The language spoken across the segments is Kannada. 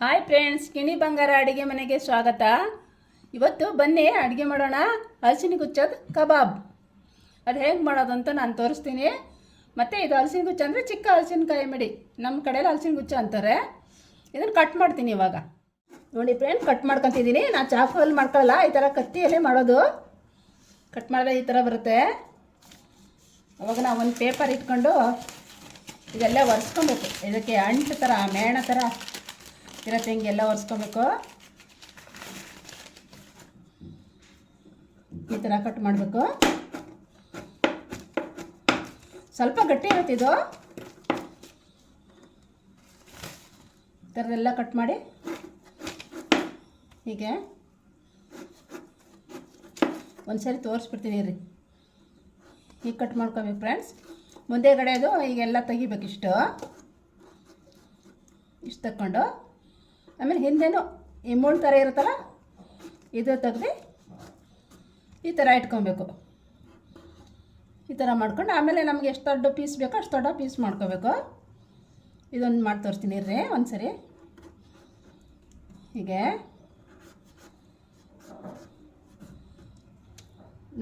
ಹಾಯ್ ಫ್ರೆಂಡ್ಸ್ ಕಿಣಿ ಬಂಗಾರ ಅಡುಗೆ ಮನೆಗೆ ಸ್ವಾಗತ ಇವತ್ತು ಬನ್ನಿ ಅಡುಗೆ ಮಾಡೋಣ ಹಲಸಿನ ಗುಚ್ಚದ ಕಬಾಬ್ ಅದು ಹೇಗೆ ಮಾಡೋದು ಅಂತ ನಾನು ತೋರಿಸ್ತೀನಿ ಮತ್ತು ಇದು ಹಲಸಿನ ಗುಚ್ಚ ಅಂದರೆ ಚಿಕ್ಕ ಹಲಸಿನಕಾಯಿ ಮಡಿ ನಮ್ಮ ಕಡೆಯಲ್ಲಿ ಹಲಸಿನ ಗುಚ್ಚ ಅಂತಾರೆ ಇದನ್ನು ಕಟ್ ಮಾಡ್ತೀನಿ ಇವಾಗ ನೋಡಿ ಫ್ರೆಂಡ್ ಕಟ್ ಮಾಡ್ಕೊತಿದ್ದೀನಿ ನಾನು ಚಾಫಲ್ಲಿ ಮಾಡ್ಕೊಳ್ಳಲ್ಲ ಈ ಥರ ಕತ್ತಿಯಲ್ಲೇ ಮಾಡೋದು ಕಟ್ ಮಾಡಿದ್ರೆ ಈ ಥರ ಬರುತ್ತೆ ಅವಾಗ ನಾವು ಒಂದು ಪೇಪರ್ ಇಟ್ಕೊಂಡು ಇದೆಲ್ಲ ಒರೆಸ್ಕೊಬೇಕು ಇದಕ್ಕೆ ಅಂಟು ಥರ ಮೇಣ ಥರ ಇರತ್ತೆ ಹಿಂಗೆಲ್ಲ ಒರೆಸ್ಕೊಬೇಕು. ಈ ಥರ ಕಟ್ ಮಾಡಬೇಕು. ಸ್ವಲ್ಪ ಗಟ್ಟಿ ಇರುತ್ತೆ ಇದು. ಈ ಥರದೆಲ್ಲ ಕಟ್ ಮಾಡಿ. ಹೀಗೆ. ಒಂದ್ಸರಿ ತೋರಿಸ್ಬಿಡ್ತೀನಿ ರೀ ಈಗ ಕಟ್ ಮಾಡ್ಕೋಬೇಕು ಫ್ರೆಂಡ್ಸ್ ಮುಂದೆ ಕಡೆದು ಈಗೆಲ್ಲ ತೆಗಿಬೇಕು ಇಷ್ಟು ಇಷ್ಟು ತಕ್ಕೊಂಡು. ಆಮೇಲೆ ಹಿಂದೆನೂ ಈ ಮುಳ್ಳು ಥರ ಇರುತ್ತಲ್ಲ, ಇದು ತೆಗ್ದು ಈ ಥರ ಇಟ್ಕೊಬೇಕು. ಈ ಥರ ಮಾಡ್ಕೊಂಡು ಆಮೇಲೆ ನಮ್ಗೆ ಎಷ್ಟು ದೊಡ್ಡ ಪೀಸ್ ಬೇಕೋ ಅಷ್ಟು ದೊಡ್ಡ ಪೀಸ್ ಮಾಡ್ಕೋಬೇಕು. ಇದೊಂದು ಮಾಡಿ ತೋರಿಸ್ತೀನಿ, ಇರ್ರಿ ಒಂದು ಸರಿ ಹೀಗೆ.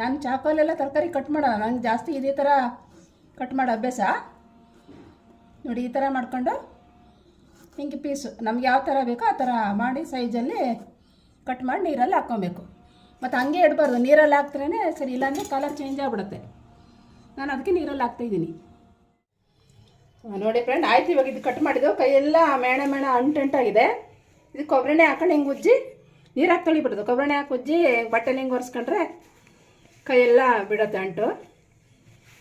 ನಾನು ಚಾಕೋಲೆಲ್ಲ ತರಕಾರಿ ಕಟ್ ಮಾಡೋ ನಂಗೆ ಜಾಸ್ತಿ ಇದೇ ಥರ ಕಟ್ ಮಾಡೋ ಅಭ್ಯಾಸ. ನೋಡಿ, ಈ ಥರ ಮಾಡ್ಕೊಂಡು ಹಿಂಗೆ ಪೀಸು, ನಮ್ಗೆ ಯಾವ ಥರ ಬೇಕೋ ಆ ಥರ ಮಾಡಿ ಸೈಜಲ್ಲಿ ಕಟ್ ಮಾಡಿ ನೀರಲ್ಲಿ ಹಾಕ್ಕೊಬೇಕು. ಮತ್ತು ಹಂಗೆ ಇಡಬಾರ್ದು, ನೀರಲ್ಲಿ ಹಾಕ್ದ್ರೇ ಸರಿ, ಇಲ್ಲಾಂದರೆ ಕಲರ್ ಚೇಂಜ್ ಆಗಿಬಿಡುತ್ತೆ. ನಾನು ಅದಕ್ಕೆ ನೀರಲ್ಲಿ ಹಾಕ್ತಾಯಿದ್ದೀನಿ ನೋಡಿ ಫ್ರೆಂಡ್ ಆಯ್ತು ಇವಾಗ ಇದು ಕಟ್ ಮಾಡಿದ್ದು. ಕೈಯೆಲ್ಲ ಮೇಣ ಮೇಣ ಅಂಟಂಟಾಗಿದೆ. ಇದು ಕೊಬ್ಬರಿನೇ ಹಾಕೊಂಡು ಹಿಂಗೆ ಉಜ್ಜಿ ನೀರು ಹಾಕಿ ತೊಳಿಬಿಡೋದು. ಕೊಬ್ಬರಿನೇ ಹಾಕಿ ಉಜ್ಜಿ ಬಟ್ಟೆಲಿ ಹಿಂಗೆ ಒರೆಸ್ಕೊಂಡ್ರೆ ಕೈಯೆಲ್ಲ ಬಿಡುತ್ತೆ ಅಂಟು.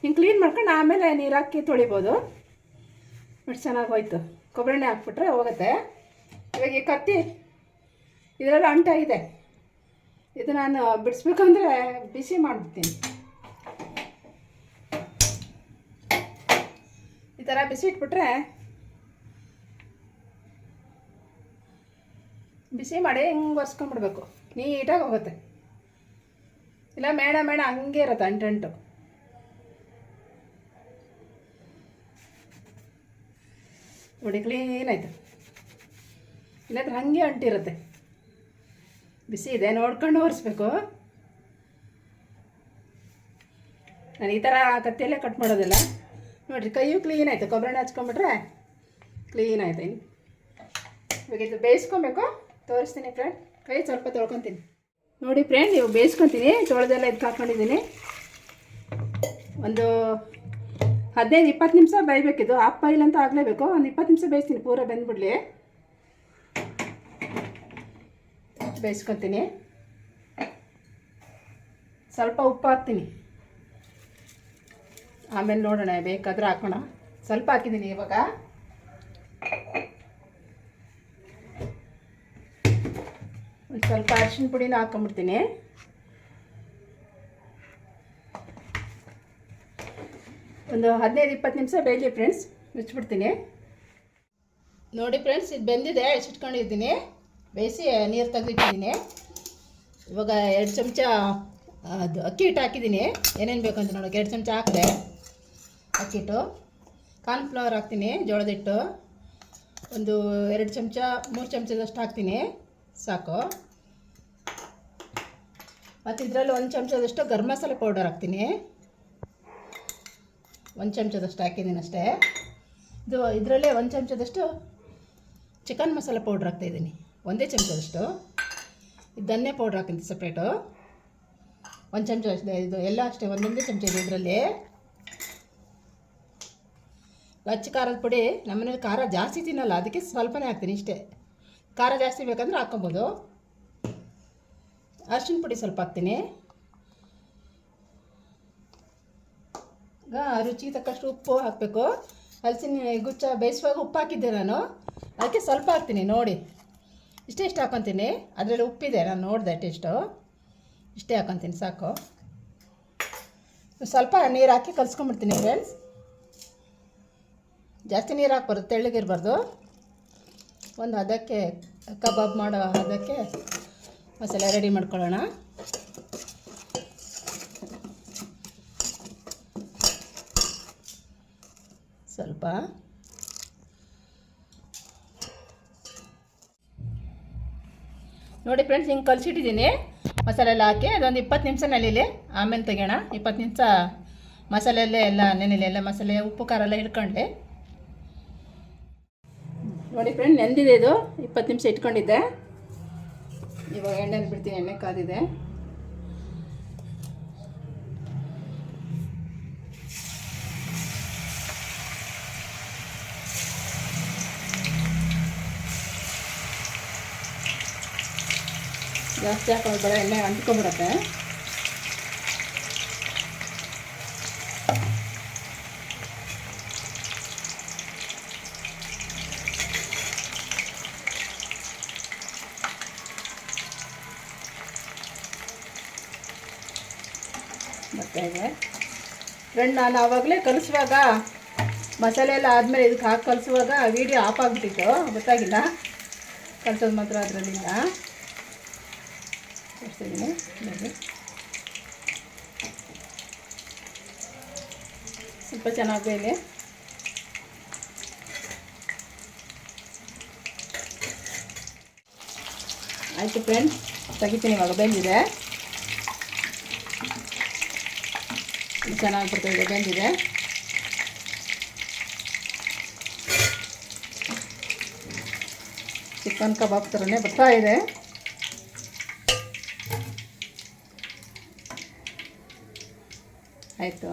ಹಿಂಗೆ ಕ್ಲೀನ್ ಮಾಡ್ಕೊಂಡು ಆಮೇಲೆ ನೀರು ಹಾಕಿ ತೊಳಿಬೋದು. ಎಷ್ಟು ಚೆನ್ನಾಗಿ ಹೋಯ್ತು. ಕೊಬ್ಬರಿಣ್ಣೆ ಹಾಕ್ಬಿಟ್ರೆ ಹೋಗುತ್ತೆ. ಇವಾಗ ಈ ಕತ್ತಿ ಇದರಲ್ಲಿ ಅಂಟ ಇದೆ. ಇದು ನಾನು ಬಿಡಿಸ್ಬೇಕಂದ್ರೆ ಬಿಸಿ ಮಾಡಿಬಿಡ್ತೀನಿ. ಈ ಥರ ಬಿಸಿ ಇಟ್ಬಿಟ್ರೆ ಬಿಸಿ ಮಾಡಿ ಹಿಂಗೆ ಒರೆಸ್ಕೊಂಡ್ಬಿಡ್ಬೇಕು? ನೀಟಾಗಿ ಹೋಗುತ್ತೆ. ಇಲ್ಲ, ಮೇಣ ಮೇಣ ಹಂಗೆ ಇರುತ್ತೆ ಅಂಟಂಟು ನೋಡಿ ಕ್ಲೀನ್ ಆಯಿತು. ಇಲ್ಲಾಂದ್ರೆ ಹಾಗೆ ಅಂಟಿರುತ್ತೆ. ಬಿಸಿ ಇದೆ, ನೋಡ್ಕೊಂಡು ಒರೆಸ್ಬೇಕು ನಾನು ಈ ಥರ ಕತ್ತಿಯಲ್ಲೇ ಕಟ್ ಮಾಡೋದಿಲ್ಲ. ನೋಡಿರಿ, ಕೈಯು ಕ್ಲೀನ್ ಆಯಿತು. ಕೊಬ್ಬರಿ ಹಚ್ಕೊಂಬಿಟ್ರೆ ಕ್ಲೀನ್ ಆಯಿತು. ಇನ್ನು ಇವಾಗ ಇದು ಬೇಯಿಸ್ಕೊಬೇಕು. ತೋರಿಸ್ತೀನಿ ಫ್ರೆಂಡ್ ಕೈ ಸ್ವಲ್ಪ ತೊಳ್ಕೊತೀನಿ. ನೋಡಿ ಫ್ರೆಂಡ್ ಇವಾಗ ಬೇಯಿಸ್ಕೊತೀನಿ. ತೊಳೆದೆಲ್ಲ ಇದಕ್ಕೆ ಹಾಕ್ಕೊಂಡಿದ್ದೀನಿ ಒಂದು ಹದಿನೈದು, ಇಪ್ಪತ್ತು ನಿಮಿಷ ಬೇಯಬೇಕಿದು ಹಾಫ್ ಬಾಯ್ಲ್ ಅಂತ ಆಗಲೇಬೇಕು. ಒಂದು ಇಪ್ಪತ್ತು ನಿಮಿಷ ಬೇಯಿಸ್ತೀನಿ. ಪೂರ ಬೆಂದ್ಬಿಡಲಿ. ಬೇಯಿಸ್ಕೊತೀನಿ ಸ್ವಲ್ಪ ಉಪ್ಪು ಹಾಕ್ತೀನಿ. ಆಮೇಲೆ ನೋಡೋಣ, ಬೇಕಾದ್ರೆ ಹಾಕೋಣ. ಸ್ವಲ್ಪ ಹಾಕಿದ್ದೀನಿ ಇವಾಗ. ಒಂದು ಸ್ವಲ್ಪ ಅರಿಶಿನ ಪುಡಿನ ಹಾಕೊಂಬಿಡ್ತೀನಿ. ಒಂದು ಹದಿನೈದು, ಇಪ್ಪತ್ತು ನಿಮಿಷ ಬೇಯಲಿ ಫ್ರೆಂಡ್ಸ್ ಮುಚ್ಚಿಬಿಡ್ತೀನಿ. ನೋಡಿ ಫ್ರೆಂಡ್ಸ್ ಇದು ಬೆಂದಿದೆ. ಎಷ್ಟಿಟ್ಕೊಂಡಿದ್ದೀನಿ ಬೇಯಿಸಿ ನೀರು ತೆಗೆದಿಟ್ಟಿದ್ದೀನಿ. ಇವಾಗ ಎರಡು ಚಮಚ ಅದು ಅಕ್ಕಿ ಹಿಟ್ಟು ಹಾಕಿದ್ದೀನಿ. ಏನೇನು ಬೇಕು ಅಂತ ನೋಡೋಕೆ. ಎರಡು ಚಮಚ ಹಾಕಿದೆ. ಅಕ್ಕಿ ಹಿಟ್ಟು. ಕಾರ್ನ್ಫ್ಲವರ್ ಹಾಕ್ತೀನಿ, ಜೋಳದ ಹಿಟ್ಟು. ಒಂದು ಎರಡು ಚಮಚ, ಮೂರು ಚಮಚದಷ್ಟು ಹಾಕ್ತೀನಿ. ಸಾಕು. ಮತ್ತು ಇದರಲ್ಲಿ ಒಂದು ಚಮಚದಷ್ಟು ಗರಂ ಮಸಾಲೆ ಪೌಡರ್ ಹಾಕ್ತೀನಿ. ಒಂದು ಚಮಚದಷ್ಟು ಹಾಕಿದ್ದೀನಿ ಅಷ್ಟೇ. ಇದು ಇದರಲ್ಲೇ ಒಂದು ಚಮಚದಷ್ಟು ಚಿಕನ್ ಮಸಾಲೆ ಪೌಡ್ರ್ ಹಾಕ್ತಾಯಿದ್ದೀನಿ ಒಂದೇ ಚಮಚದಷ್ಟು. ಇದು ಧನ್ಯ ಪೌಡ್ರ್ ಹಾಕ್ತೀನಿ ಸಪ್ರೇಟು ಒಂದು ಚಮಚ ಅಷ್ಟೇ, ಇದು ಎಲ್ಲ ಅಷ್ಟೇ, ಒಂದೊಂದೇ ಚಮಚ ಇದೆ ಇದರಲ್ಲಿ. ಲಚ್ಚ ಖಾರದ ಪುಡಿ ನಮ್ಮನೇಲಿ ಖಾರ ಜಾಸ್ತಿ ತಿನ್ನಲ್ಲ, ಅದಕ್ಕೆ ಸ್ವಲ್ಪನೇ ಹಾಕ್ತೀನಿ ಇಷ್ಟೇ. ಖಾರ ಜಾಸ್ತಿ ಬೇಕಂದ್ರೆ ಹಾಕ್ಕೊಬೋದು. ಅರ್ಶಿನ ಪುಡಿ ಸ್ವಲ್ಪ ಹಾಕ್ತೀನಿ. ಈಗ ರುಚಿಗೆ ತಕ್ಕಷ್ಟು ಉಪ್ಪು ಹಾಕಬೇಕು. ಹಲಸಿನ ಗುಚ್ಚ ಬೇಯಿಸುವಾಗ ಉಪ್ಪು ಹಾಕಿದ್ದೆ ನಾನು. ಅದಕ್ಕೆ ಸ್ವಲ್ಪ ಹಾಕ್ತೀನಿ, ನೋಡಿ. ಇಷ್ಟೇ ಇಷ್ಟು ಹಾಕೊತೀನಿ. ಅದರಲ್ಲಿ ಉಪ್ಪಿದೆ, ನಾನು ನೋಡಿದೆ ಟೇಸ್ಟು ಇಷ್ಟೇ ಹಾಕೊತೀನಿ, ಸಾಕು. ಸ್ವಲ್ಪ ನೀರು ಹಾಕಿ ಕಲಿಸ್ಕೊಂಬಿಡ್ತೀನಿ ಫ್ರೆಂಡ್ಸ್ ಜಾಸ್ತಿ ನೀರು ಹಾಕ್ಬಾರ್ದು ತೆಳ್ಳಗಿರ್ಬಾರ್ದು ಒಂದು ಅದಕ್ಕೆ ಕಬಾಬ್ ಮಾಡೋ ಅದಕ್ಕೆ ಮಸಾಲೆ ರೆಡಿ ಮಾಡ್ಕೊಳ್ಳೋಣ ಸ್ವಲ್ಪ ನೋಡಿ ಫ್ರೆಂಡ್ಸ್ ಹಿಂಗೆ ಕಲಿಸಿಟ್ಟಿದ್ದೀನಿ ಮಸಾಲೆ ಎಲ್ಲ ಹಾಕಿ, ಅದೊಂದು ಇಪ್ಪತ್ತು ನಿಮಿಷ ನೆಲೀಲಿ ಆಮೇಲೆ ತೆಗೋಣ ಇಪ್ಪತ್ತು ನಿಮಿಷ ಮಸಾಲೆಯಲ್ಲೇ ಎಲ್ಲ ನೆನೆಲಿ, ಎಲ್ಲ ಮಸಾಲೆ, ಉಪ್ಪು, ಖಾರ ಎಲ್ಲ ಹಿಡ್ಕೊಂಡೆ. ನೋಡಿ ಫ್ರೆಂಡ್ ನೆಂದಿದೆ ಇದು. ಇಪ್ಪತ್ತು ನಿಮಿಷ ಇಟ್ಕೊಂಡಿದ್ದೆ. ಇವಾಗ ಎಣ್ಣೆಲಿ ಬಿಡ್ತೀನಿ, ಎಣ್ಣೆ ಕಾದಿದೆ. ಜಾಸ್ತಿ ಹಾಕೋದು ಬೇಡ, ಎಣ್ಣೆ ಅಂಟ್ಕೊಂಡ್ಬಿಡತ್ತೆ. ಬರ್ತಾ ಇದೆ. ಫ್ರೆಂಡ್, ನಾನು ಆವಾಗಲೇ ಕಲಿಸುವಾಗ, ಮಸಾಲೆ ಎಲ್ಲ ಆದಮೇಲೆ ಇದಕ್ಕೆ ಹಾಕಿ ಕಲಿಸುವಾಗ ವೀಡಿಯೋ ಆಫ್ ಆಗಿಬಿಟ್ಟಿತ್ತು, ಗೊತ್ತಾಗಿಲ್ಲ. ಕಲಿಸೋದು ಮಾತ್ರ ಅದರಲ್ಲಿಲ್ಲ ತೋರಿಸ್ತಿದ್ದೀನಿ ನೋಡಿ. ಸ್ವಲ್ಪ ಚೆನ್ನಾಗಿ ಬೇಯಲಿ. ಆಯಿತು ಫ್ರೆಂಡ್ಸ್ ತೆಗಿತೀನಿ ಇವಾಗ, ಬೆಂದಿದೆ. ಚೆನ್ನಾಗಿ ಬರ್ತಾಯಿದೆ ಬೆಂದಿದೆ. ಚಿಕನ್ ಕಬಾಬ್ ಥರನೇ ಬರ್ತಾ ಇದೆ. ಆಯಿತು.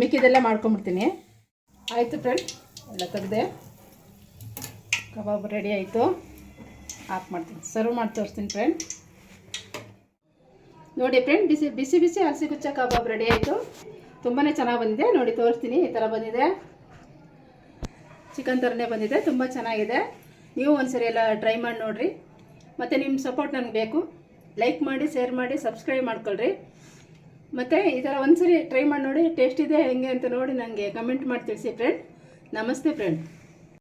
ಮಿಕ್ಕಿದೆಲ್ಲ ಮಾಡ್ಕೊಂಬಿಡ್ತೀನಿ. ಆಯಿತು ಫ್ರೆಂಡ್ ಎಲ್ಲ ತೆಗೆದೆ. ಕಬಾಬ್ ರೆಡಿ ಆಯಿತು. ಆಫ್ ಮಾಡ್ತೀನಿ. ಸರ್ವ್ ಮಾಡಿ ತೋರಿಸ್ತೀನಿ ಫ್ರೆಂಡ್ ನೋಡಿ ಫ್ರೆಂಡ್ ಬಿಸಿ ಬಿಸಿ ಬಿಸಿ ಹಸಿ ಕುಚ್ಚ ಕಬಾಬ್ ರೆಡಿ ಆಯಿತು. ತುಂಬಾ ಚೆನ್ನಾಗಿ ಬಂದಿದೆ. ನೋಡಿ ತೋರಿಸ್ತೀನಿ, ಈ ಥರ ಬಂದಿದೆ. ಚಿಕನ್ ಥರನೇ ಬಂದಿದೆ. ತುಂಬ ಚೆನ್ನಾಗಿದೆ. ನೀವು ಒಂದ್ಸರಿ ಎಲ್ಲ ಟ್ರೈ ಮಾಡಿ ನೋಡಿರಿ. ಮತ್ತು ನಿಮ್ಮ ಸಪೋರ್ಟ್ ನನಗೆ ಬೇಕು. ಲೈಕ್ ಮಾಡಿ ಶೇರ್ ಮಾಡಿ ಸಬ್ಸ್ಕ್ರೈಬ್ ಮಾಡ್ಕೊಳ್ರಿ. ಮತ್ತು ಈ ಥರ ಒಂದ್ಸರಿ ಟ್ರೈ ಮಾಡಿ ನೋಡಿ ಟೇಸ್ಟ್ ಇದೆ ಹೆಂಗೆ ಅಂತ ನೋಡಿ ನನಗೆ ಕಮೆಂಟ್ ಮಾಡಿ ತಿಳಿಸಿ ಫ್ರೆಂಡ್ ನಮಸ್ತೆ ಫ್ರೆಂಡ್